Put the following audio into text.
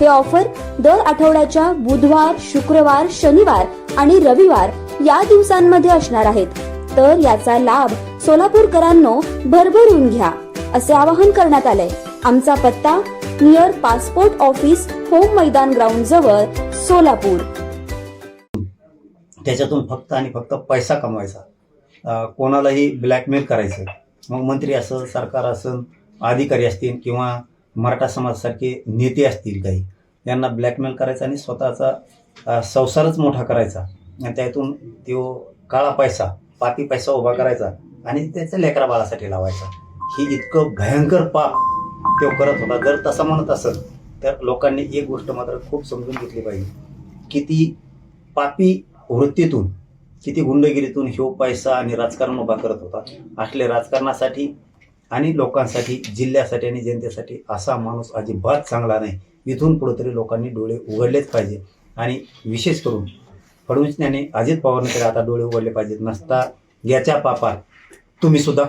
हे ऑफर दर आठवड्याच्या बुधवार शुक्रवार शनिवार आणि रविवार या दिवसांमध्ये असणार आहेत. तर याचा लाभ सोलापूरकरांनो भरभरून घ्या असे आवाहन करण्यात आले आमचा पत्ता नियर पासपोर्ट ऑफिस होम मैदान ग्राउंड जवळ सोलापूर. त्याच्यातून फक्त आणि फक्त पैसा कमवायचा. कोणालाही ब्लॅकमेल करायचं. मग मंत्री असं सरकार असं अधिकारी असतील किंवा मराठा समाजासारखे नेते असतील काही यांना ब्लॅकमेल करायचा आणि स्वतःचा संसारच मोठा करायचा. आणि त्यातून तो काळा पैसा पापी पैसा उभा करायचा आणि त्याच्या लेकरा बाळासाठी लावायचा. ही इतकं भयंकर पाप तो करत होता. जर तसं म्हणत असेल तर लोकांनी एक गोष्ट मात्र खूप समजून घेतली पाहिजे. किती पापी वृत्तीतून किती गुंडगिरीतून ह्यो पैसा आणि राजकारण उभा करत होता. असले राजकारणासाठी आणि लोकांसाठी जिल्ह्यासाठी आणि जनतेसाठी असा माणूस अजिबात चांगला नाही. इथून पुढे तरी लोकांनी डोळे उघडलेच पाहिजे. आणि विशेष करून फडणवीसने अजित पवारने तरी आता डोळे उघडले पाहिजेत. नसता याच्या पापात तुम्ही सुद्धा